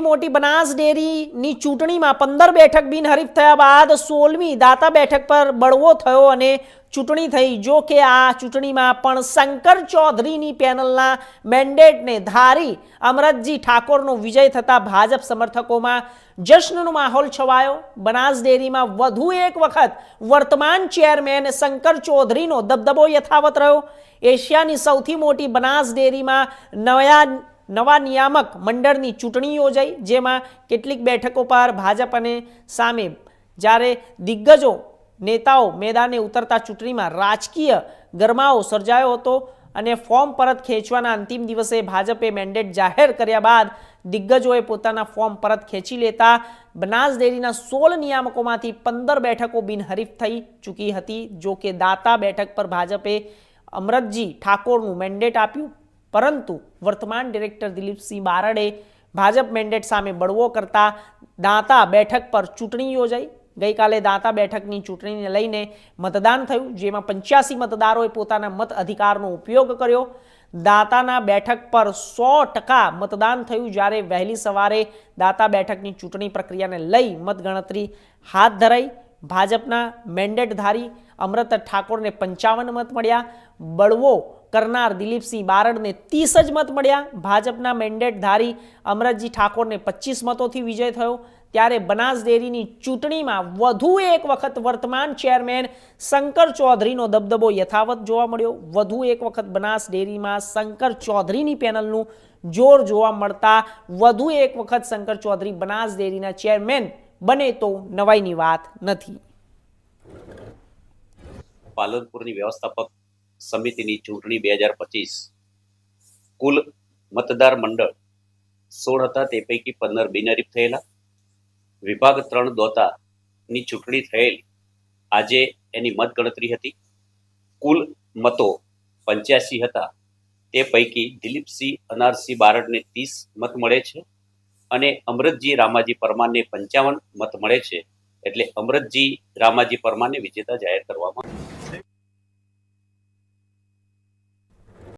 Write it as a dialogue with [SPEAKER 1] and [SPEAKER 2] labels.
[SPEAKER 1] મોટી બનાસ ડેરીની ચૂંટણીમાં પંદર બેઠક બિનહરીફ થયા બાદ સોળમી દાતા બેઠક પર બળવો થયો અને ચૂંટણી થઈ. જો કે આ ચૂંટણીમાં પણ શંકર ચૌધરીની પેનલના મેન્ડેટને ધારી અમરતજી ઠાકોરનો વિજય થતા ભાજપ સમર્થકોમાં જશ્નનો માહોલ છવાયો. બનાસ ડેરીમાં વધુ એક વખત વર્તમાન ચેરમેન શંકર ચૌધરીનો દબદબો યથાવત રહ્યો. એશિયાની સૌથી મોટી બનાસ ડેરીમાં નયા નવા નિયામક મંડળની ચૂંટણી યોજાઈ, જેમાં કેટલીક બેઠકો પર ભાજપ અને સામે જ્યારે દિગ્ગજો નેતાઓ મેદાને ઉતરતા ચૂંટણીમાં રાજકીય ગરમાવો સર્જાયો હતો અને ફોર્મ પરત ખેંચવાના અંતિમ દિવસે ભાજપે મેન્ડેટ જાહેર કર્યા બાદ દિગ્ગજોએ પોતાના ફોર્મ પરત ખેંચી લેતા બનાસ ડેરીના સોળ નિયામકોમાંથી પંદર બેઠકો બિનહરીફ થઈ ચૂકી હતી, જો કે દાતા બેઠક પર ભાજપે અમરતજી ઠાકોરનું મેન્ડેટ આપ્યું. પરંતુ વર્તમાન ડિરેક્ટર દિલીપસિંહ બારડે ભાજપ મેન્ડેટ સામે બળવો કરતા દાંતા બેઠક પર ચૂંટણી યોજાઈ. ગઈકાલે દાંતા બેઠકની ચૂંટણીને લઈને મતદાન થયું, જેમાં પંચ્યાસી મતદારોએ પોતાના મત અધિકારનો ઉપયોગ કર્યો. દાંતાના બેઠક પર સો ટકા મતદાન થયું જ્યારે વહેલી સવારે દાંતા બેઠકની ચૂંટણી પ્રક્રિયાને લઈ મતગણતરી હાથ ધરાઈ. ભાજપના મેન્ડેટધારી અમૃત ઠાકોરને પંચાવન મત મળ્યા. બળવો કરનાર દિલીપસિંહ બારડને ત્રીસ જ મત મળ્યા. ભાજપના મેન્ડેટધારી અમરતજી ઠાકોરને પચીસ મતોથી વિજય થયો. ત્યારે બનાસ ડેરીની ચૂંટણીમાં વધુ એક વખત વર્તમાન ચેરમેન શંકર ચૌધરીનો દબદબો યથાવત જોવા મળ્યો. વધુ એક વખત બનાસ ડેરીમાં શંકર ચૌધરીની પેનલનું જોર જોવા મળતા વધુ એક વખત શંકર ચૌધરી બનાસ ડેરીના ચેરમેન બને તો નવાઈની વાત નથી.
[SPEAKER 2] પાલનપુરની વ્યવસ્થાપક સમિતિની ચૂંટણી બે હજાર પચીસ. કુલ મતદાર મંડળ સોળ હતા, તે પૈકી પંદર બિનહરીફ થયેલા. વિભાગ ત્રણ દોતાની ચૂંટણી થયેલ. આજે એની મતગણતરી હતી. કુલ મતો પંચ્યાસી હતા. તે પૈકી દિલીપસિંહ, અનારસિંહ બારડને ત્રીસ મત મળે છે અને અમૃતજી રામાજી પરમારને પંચાવન મત મળે છે. એટલે અમૃતજી રામાજી પરમારને વિજેતા જાહેર કરવામાં.